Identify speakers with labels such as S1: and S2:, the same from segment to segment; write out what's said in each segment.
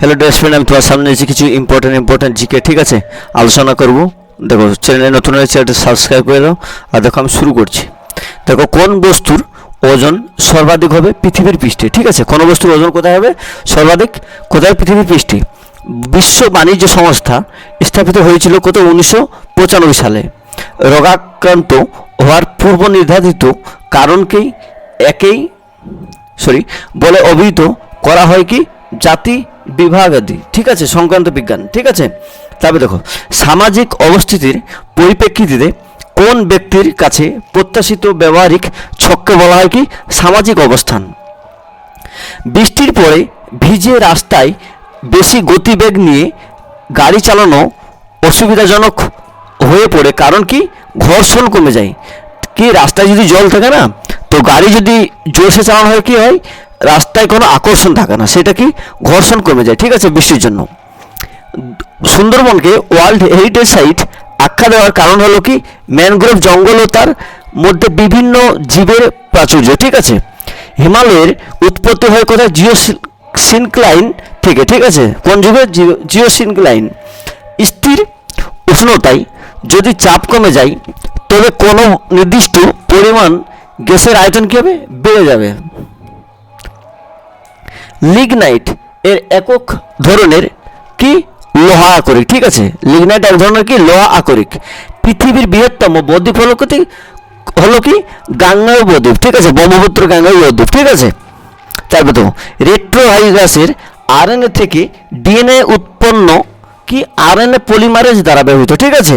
S1: Hello ড্রেসমেন্ট আমি তোমার সামনে এসে কিছু ইম্পর্টেন্ট ইম্পর্টেন্ট জিকে ঠিক আছে? আলোচনা করব। দেখো চ্যানেলে নতুন হয়েছে, এটা সাবস্ক্রাইব করে দাও। আর দেখো, আমি শুরু করছি। দেখো, কোন বস্তুর ওজন সর্বাধিক হবে পৃথিবীর পৃষ্ঠে, ঠিক আছে? কোন বস্তুর ওজন কোথায় হবে সর্বাধিক? কোথায়? পৃথিবীর পৃষ্ঠে। বিশ্ব বাণিজ্য সংস্থা স্থাপিত হয়েছিল কত? উনিশশো পঁচানব্বই সালে। রোগাক্রান্ত হওয়ার পূর্ব নির্ধারিত কারণকেই একেই সরি বলে অভিহিত করা হয় কি? জাতি বিভাগ আদি ঠিক আছে, সংক্রান্ত বিজ্ঞান, ঠিক আছে? তারপরে দেখো, সামাজিক অবস্থিতির পরিপ্রেক্ষিতে কোন ব্যক্তির কাছে প্রত্যাশিত ব্যবহারিক ছককে বলা হয় কি? সামাজিক অবস্থান। বৃষ্টির পরে ভিজে রাস্তায় বেশি গতিবেগ নিয়ে গাড়ি চালানো অসুবিধাজনক হয়ে পড়ে, কারণ কি? ঘর্ষণ কমে যায়। কি, রাস্তায় যদি জল থাকে না? তো গাড়ি যদি জোরসে চালানো হয় কি হয়? রাস্তায় কোনো আকর্ষণ থাকে না, সেটা কি? ঘর্ষণ কমে যায়, ঠিক আছে? বৃষ্টির জন্য। সুন্দরবনকে ওয়ার্ল্ড হেরিটেজ সাইট আখ্যা দেওয়ার কারণ হলো কি? ম্যানগ্রোভ জঙ্গল ও তার মধ্যে বিভিন্ন জীবের প্রাচুর্য, ঠিক আছে? হিমালয়ের উৎপত্তি হয় কোথায়? জিও সিনক্লাইন থেকে, ঠিক আছে? কোন যুগে? জিও সিনক্লাইন স্থির উষ্ণতায় যদি চাপ কমে যায়, তবে কোনো নির্দিষ্ট পরিমাণ গ্যাসের আয়তন কী হবে? বেড়ে যাবে। লিগনাইট এর একক ধরনের কি? লোহা আকরিক, ঠিক আছে? লিগনাইট এক ধরনের কি? লোহা আকরিক। পৃথিবীর বৃহত্তম বদ্বীপ হলো কি হলো কি? গাঙ্গায় বদ্বীপ ঠিক আছে? ব্রহ্মপুত্র গাঙ্গায় বদ্বীপ ঠিক আছে? তারপরে তো রেট্রোভাইরাসের আরএনএ থেকে ডিএনএ উৎপন্ন কি? আরএনএ পলিমারেজ দ্বারা ব্যবহৃত, ঠিক আছে?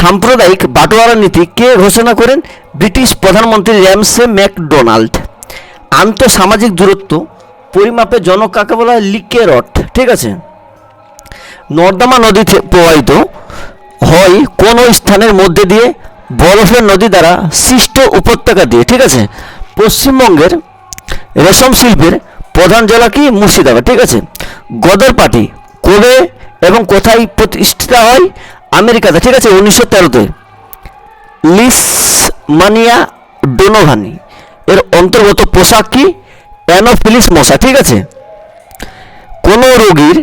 S1: সাম্প্রদায়িক বাটোয়ারা নীতি কে ঘোষণা করেন? ব্রিটিশ প্রধানমন্ত্রী র্যামসে ম্যাকডোনাল্ড। আন্তঃসামাজিক দূরত্ব পরিমাপের জনক কাকে বলা হয়? লিকেরট, ঠিক আছে? নর্দমা নদী থে- প্রবাহিত হয় কোন স্থানের মধ্যে দিয়ে? বরফের নদী দ্বারা সৃষ্ট উপত্যকা দিয়ে, ঠিক আছে? পশ্চিমবঙ্গের রেশম শিল্পের প্রধান জেলা কি? মুর্শিদাবাদ, ঠিক আছে? গদর পার্টি কবে এবং কোথায় প্রতিষ্ঠিত হয়? আমেরিকাতে ঠিক আছে, উনিশশো তেরোতে। লিসমানিয়া ডোনোভানি, এর অন্তর্গত পোশাক কি? অ্যানোফিলিস মশা, ঠিক আছে? কোনো রোগীর,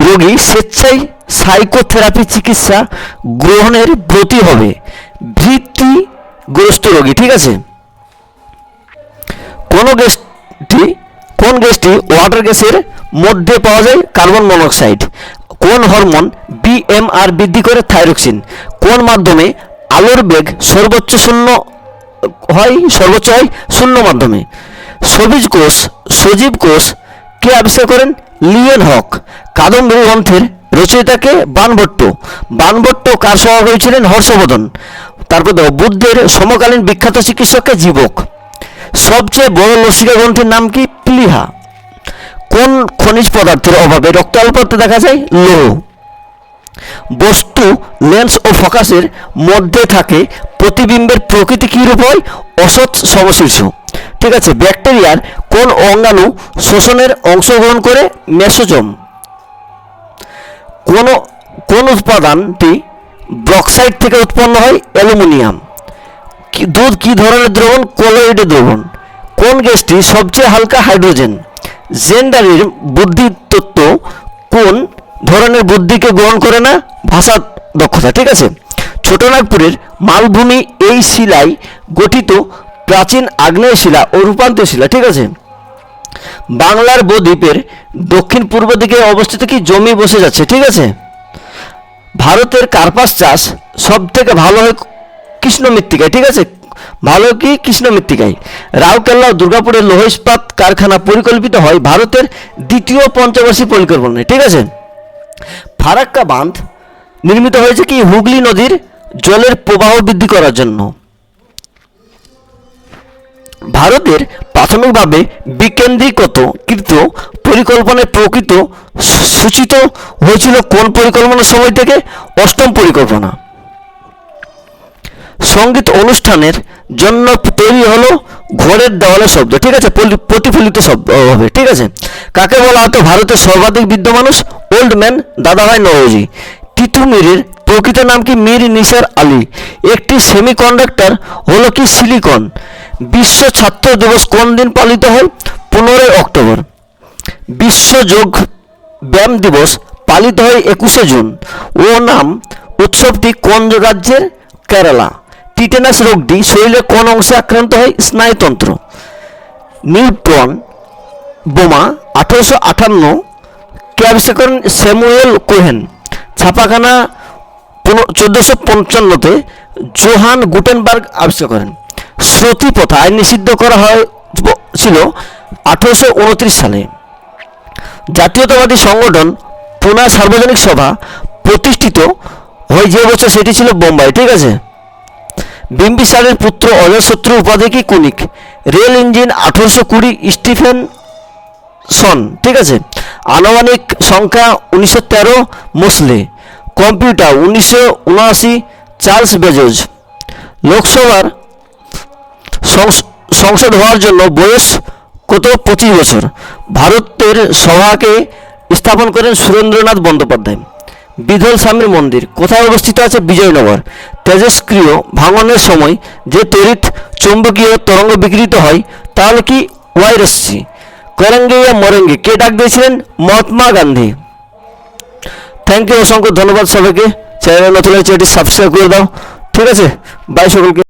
S1: রোগী স্বেচ্ছায় সাইকোথেরাপি চিকিৎসা গ্রহণের ব্রতী হবে। ভীতিগ্রস্ত রোগী, ঠিক আছে? কোন গ্যাসটি কোন গ্যাসটি ওয়াটার গ্যাসের মধ্যে পাওয়া যায়? Carbon monoxide. কোন হরমোন বিএমআর বৃদ্ধি করে থাইরক্সিন। কোন মাধ্যমে? আলোর বেগ সর্বোচ্চ শূন্য হয়, সর্বোচ্চ হয় শূন্য মাধ্যমে। সবুজ কোষ, সজীব কোষ কে আবিষ্কার করেন? লিয়েন হক। কাদম্বরী গ্রন্থের রচয়িতাকে বানভট্ট। বানভট্ট কার সভাপতি ছিলেন হর্ষবর্ধন। তারপর দেখো, বুদ্ধের সমকালীন বিখ্যাত চিকিৎসককে জীবক। সবচেয়ে বড় লসিকা গ্রন্থের নাম কি? প্লিহা। কোন খনিজ পদার্থের অভাবে রক্ত অল্পত্বে দেখা যায়? লৌহ। বস্তু লেন্স ও ফোকাসের মধ্যে থাকে প্রতিবিম্বের প্রকৃতি কী রূপ হয়? অসৎ সমশীর্ষ। ঠিক আছে ব্যাকটেরিয়ার কোন অঙ্গাণু শোষণের অংশগ্রহণ করে? মেসোজম কোন কোন উৎপাদানটি ব্রক্সাইড থেকে উৎপন্ন হয়? অ্যালুমিনিয়াম দুধ কি ধরনের দ্রবণ? কলোয়েডের দ্রবণ। কোন গ্যাসটি সবচেয়ে হালকা হাইড্রোজেন জেন্ডারের বুদ্ধি তত্ত্ব কোন ধরনের বুদ্ধিকে গ্রহণ করে না ভাষা দক্ষতা, ঠিক আছে? ছোটনাগপুরের মালভূমি এই শিলায় গঠিত প্রাচীন আগ্নেয় শিলা ও রূপান্তর শিলা, ঠিক আছে? বাংলার বদ্বীপের দক্ষিণ পূর্ব দিকে অবস্থিত কি জমি বসে যাচ্ছে, ঠিক আছে? ভারতের কার্পাস চাষ সব থেকে ভালো হয় কৃষ্ণ মৃত্তিকায় ঠিক আছে? ভালো কি কৃষ্ণ মৃত্তিকায় রাউকেল্লা ও দুর্গাপুরের লোহ ইস্পাত কারখানা পরিকল্পিত হয় ভারতের দ্বিতীয় পঞ্চবার্ষিক পরিকল্পনায়, ঠিক আছে? ফারাক্কা বাঁধ নির্মিত হয়েছে কি হুগলি নদীর জলের প্রবাহ বৃদ্ধি করার জন্য। ভারতের প্রাথমিকভাবে বিকেন্দ্রীকৃত কৃত পরিকল্পনায় প্রকৃত সূচিত হয়েছিল কোন পরিকল্পনার সময় থেকে? অষ্টম পরিকল্পনা। সংগীত অনুষ্ঠানের জন্য তৈরি হলো ঘরের দেওয়ালে শব্দ, ঠিক আছে? প্রতিফলিত শব্দ হবে, ঠিক আছে? কাকে বলা হতো? ভারতের সর্বাধিক বৃদ্ধ মানুষ? ওল্ড ম্যান দাদাভাই টিটু তিতুমিরের প্রকৃত নাম কি? মীর নিসার আলী। একটি সেমিকন্ডাক্টর হলো কি? সিলিকন বিশ্ব ছাত্র দিবস কোন দিন পালিত হয়? পনেরোই অক্টোবর। বিশ্ব যোগ ব্যায়াম দিবস পালিত হয় একুশে জুন। ও নাম উৎসবটি কোন রাজ্যের? কেরালা। টিটেনাস রোগটি শরীরে কোন অংশে আক্রান্ত হয়? স্নায়ুতন্ত্র। নিউট্রন বোমা আঠারোশো আবিষ্কার করেন স্যামুয়েল কোহেন। ছাপাখানা চোদ্দোশো পঞ্চান্নতে জোহান গুটেনবার্গ আবিষ্কার করেন। শ্রুতি প্রথা নিষিদ্ধ করা হয়, ছিল আঠারোশো সালে। জাতীয়তাবাদী সংগঠন পুনা সার্বজনিক সভা প্রতিষ্ঠিত হয় যে বছর সেটি ছিল বোম্বাই, ঠিক আছে? বিম্বিসারের পুত্র অজশত্রু উপাধি কি কুনিক রেল ইঞ্জিন আঠারোশো কুড়ি স্টিফেন সন, ঠিক আছে? আনুমানিক সংখ্যা উনিশশো তেরো মোসলে। কম্পিউটার উনিশশো উনআশি চার্লস বেজোজ। লোকসভার সংস- সংসদ হওয়ার জন্য বয়স কত? পঁচিশ বছর। ভারতের সভাকে স্থাপন করেন সুরেন্দ্রনাথ বন্দ্যোপাধ্যায়। বিধল স্বামীর মন্দির, কোথায় অবস্থিত আছে বিজয়নগর। তেজস্ক্রিয় ভাঙনের সময় যে তড়িৎ চৌম্বকীয় তরঙ্গ বিকৃত হয়, তাহলে কি ওয়াইরসি করেঙ্গে ইয়া মরেঙ্গে, কে ডাক দিয়েছিলেন? মহাত্মা গান্ধী। থ্যাংক ইউ অসংখ্য ধন্যবাদ সবাইকে। চ্যানেল নতুন হয়েছে, এটি সাবস্ক্রাইব করে দাও। ঠিক আছে বাই সকলকে।